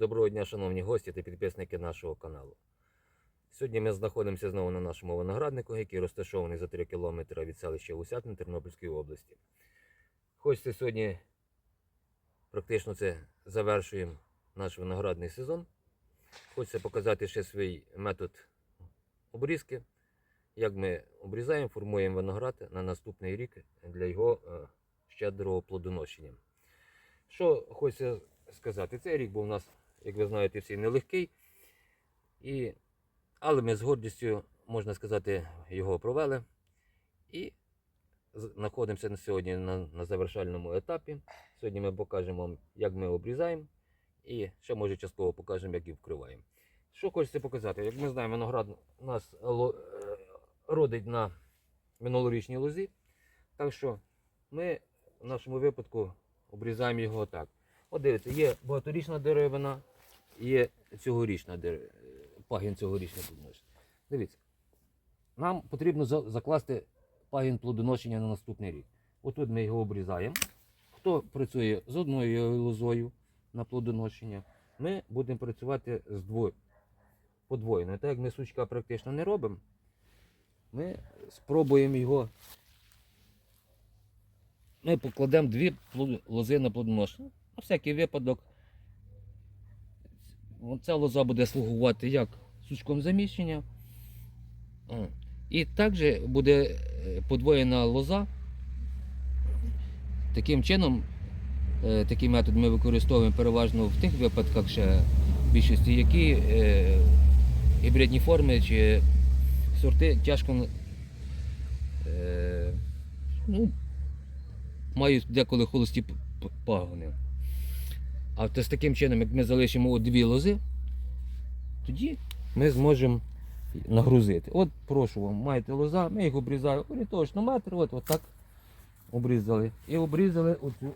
Доброго дня, шановні гості та підписники нашого каналу. Сьогодні ми знаходимося знову на нашому винограднику, який розташований за 3 кілометри від селища Усятин Тернопільської області. Хочеться сьогодні практично це завершуємо наш виноградний сезон. Хочеться показати ще свій метод обрізки, як ми обрізаємо, формуємо виноград на наступний рік для його е, щедрого плодоношення. Що хочеться сказати, цей рік був у нас, як ви знаєте, всі нелегкий. І, але ми з гордістю, можна сказати, його провели. І знаходимося на сьогодні на, на завершальному етапі. Сьогодні ми покажемо вам, як ми обрізаємо. І ще, може, частково покажемо, як і вкриваємо. Що хочеться показати? Як ми знаємо, виноград у нас е, родить на минулорічній лозі. Так що ми в нашому випадку обрізаємо його так. От дивіться, є багаторічна деревина, є цьогорічна дерев... пагін цьогорічний плодоношення. Дивіться, нам потрібно закласти пагін плодоношення на наступний рік. Отут ми його обрізаємо. Хто працює з одною лозою на плодоношення, ми будемо працювати з дво... подвоєно. Так як ми сучка практично не робимо, ми спробуємо його ми покладемо дві лози на плодоношення. На всякий випадок. Ця лоза буде слугувати як сучком заміщення. І також буде е, подвоєна лоза. Таким чином, е, такий метод ми використовуємо переважно в тих випадках, ще в більшості, які е, гібридні форми чи сорти тяжко ну, мають деколи холості пагони. А то з таким чином, як ми залишимо дві лози, тоді ми зможемо нагрузити. От прошу вам, маєте лоза, ми їх обрізаємо орієнтовно метр, от, от так обрізали. І обрізали оцю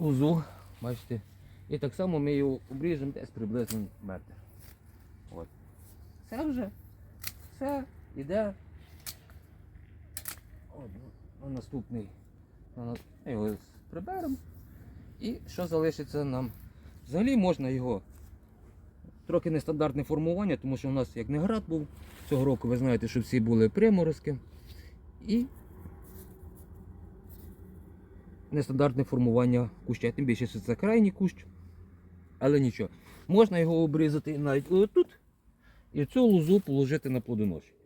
лозу, бачите. І так само ми її обріжемо десь приблизно метр. От. Це вже все йде от, на наступний. на на- Ми його приберемо. І що залишиться нам? Взагалі можна його. Трохи нестандартне формування, тому що у нас як не град був. Цього року ви знаєте, що всі були приморозки. І нестандартне формування куща. Тим більше, що це крайній кущ. Але нічого. Можна його обрізати навіть отут і цю лозу положити на плодоношення.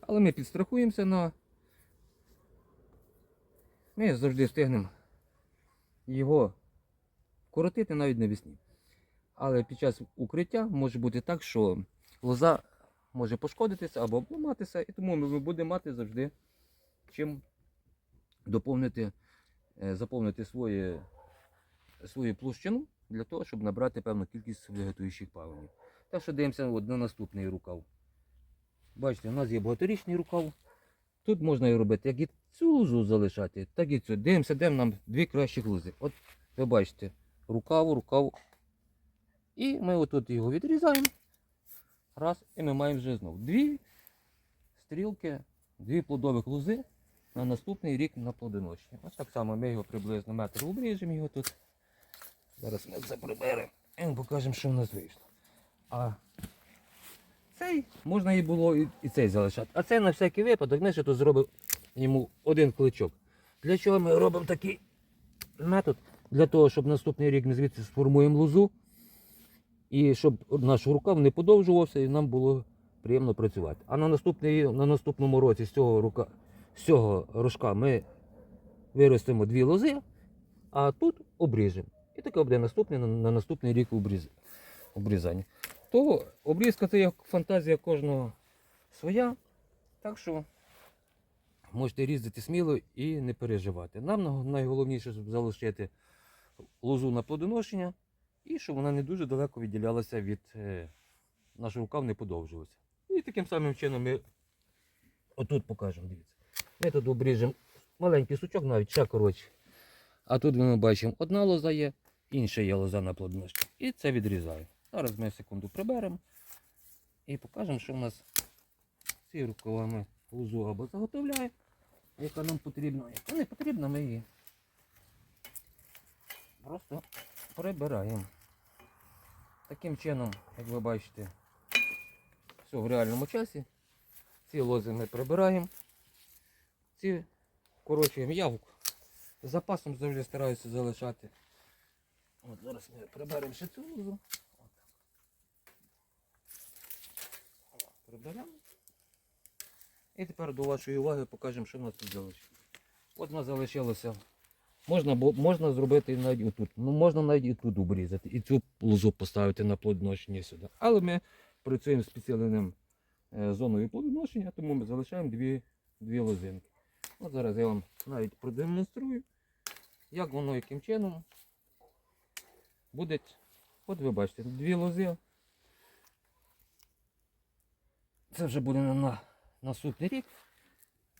Але ми підстрахуємося на. Ми завжди встигнемо його коротити навіть навесні. Але під час укриття може бути так, що лоза може пошкодитися або обламатися, і тому ми будемо мати завжди чим доповнити, е, заповнити своє, свою площину для того, щоб набрати певну кількість вегетуючих пагонів. Так що дивимося от на наступний рукав. Бачите, у нас є багаторічний рукав. Тут можна і робити як і цю лозу залишати, так і цю. Дивимося, де нам дві кращі лози. От ви бачите, рукав, рукав. І ми отут його відрізаємо. Раз, і ми маємо вже знову дві стрілки, дві плодових лози на наступний рік на плодоношення. Ось так само ми його приблизно метр обріжемо його тут. Зараз ми це приберемо і покажемо, що в нас вийшло. А цей можна і було і, і цей залишати. А цей на всякий випадок, ми ще тут зробимо йому один кличок. Для чого ми робимо такий метод? Для того, щоб наступний рік ми звідси сформуємо лозу. І щоб наш рукав не подовжувався і нам було приємно працювати. А на, наступний, на наступному році з цього, рука, з цього рожка ми виростимо дві лози, а тут обріжемо. І таке буде наступний, на, на наступний рік обріз, обрізання. То обрізка це як фантазія кожного своя. Так що можете різати сміло і не переживати. Нам найголовніше, щоб залишити лозу на плодоношення і щоб вона не дуже далеко відділялася від е, наш рукав не подовжувався. І таким самим чином ми отут покажемо, дивіться. Ми тут обріжемо маленький сучок, навіть ще коротше. А тут ми бачимо, одна лоза є, інша є лоза на плодоноші. І це відрізаю. Зараз ми секунду приберемо і покажемо, що в нас ці рукавами лозу або заготовляємо, яка нам потрібна. Яка не потрібна, ми її просто прибираємо. Таким чином, як ви бачите, все в реальному часі. Ці лози ми прибираємо. Ці корочуємо явку. Запасом завжди стараюся залишати. От зараз ми приберемо ще цю лозу. Приберемо. І тепер до вашої уваги покажемо, що в нас тут залишилося. От у нас залишилося. Можна, можна зробити навіть отут. Ну, можна навіть і тут обрізати. І цю лозу поставити на плодоношення сюди. Але ми працюємо з підсиленим е, зоною плодоношення, тому ми залишаємо дві, дві лозинки. От зараз я вам навіть продемонструю, як воно яким чином буде. От ви бачите, дві лози. Це вже буде на, на наступний рік.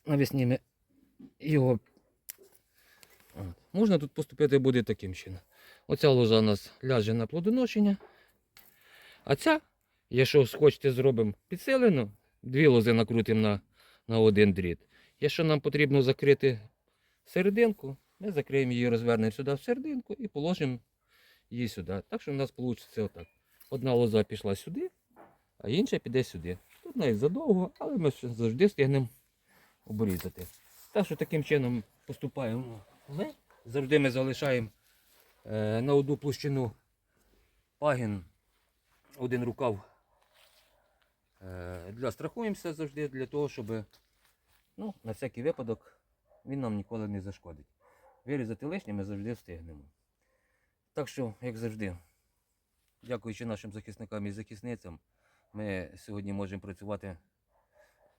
Навесні ми його. Можна тут поступити буде таким чином. Оця лоза у нас ляже на плодоношення. А ця, якщо хочете, зробимо підсилену, дві лози накрутимо на, на один дріт. Якщо нам потрібно закрити серединку, ми закриємо її, розвернемо сюди в серединку і положимо її сюди. Так що в нас вийде отак. Одна лоза пішла сюди, а інша піде сюди. Тут навіть задовго, але ми завжди встигнемо обрізати. Так що таким чином поступаємо ми. Завжди ми залишаємо е, на одну площину пагін, один рукав. Е, для страхуємося завжди для того, щоб ну, на всякий випадок він нам ніколи не зашкодить. Вирізати лишнє ми завжди встигнемо. Так що, як завжди, дякуючи нашим захисникам і захисницям, ми сьогодні можемо працювати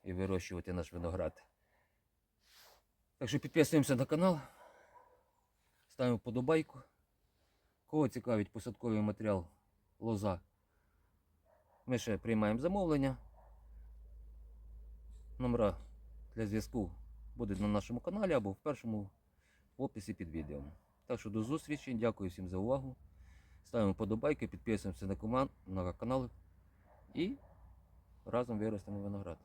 і вирощувати наш виноград. Так що підписуємося на канал, ставимо вподобайку. Кого цікавить посадковий матеріал лоза, ми ще приймаємо замовлення. Номера для зв'язку будуть на нашому каналі або в першому описі під відео. Так що до зустрічі, дякую всім за увагу. Ставимо вподобайки, підписуємося на, коман... на канал і разом виростемо виноград.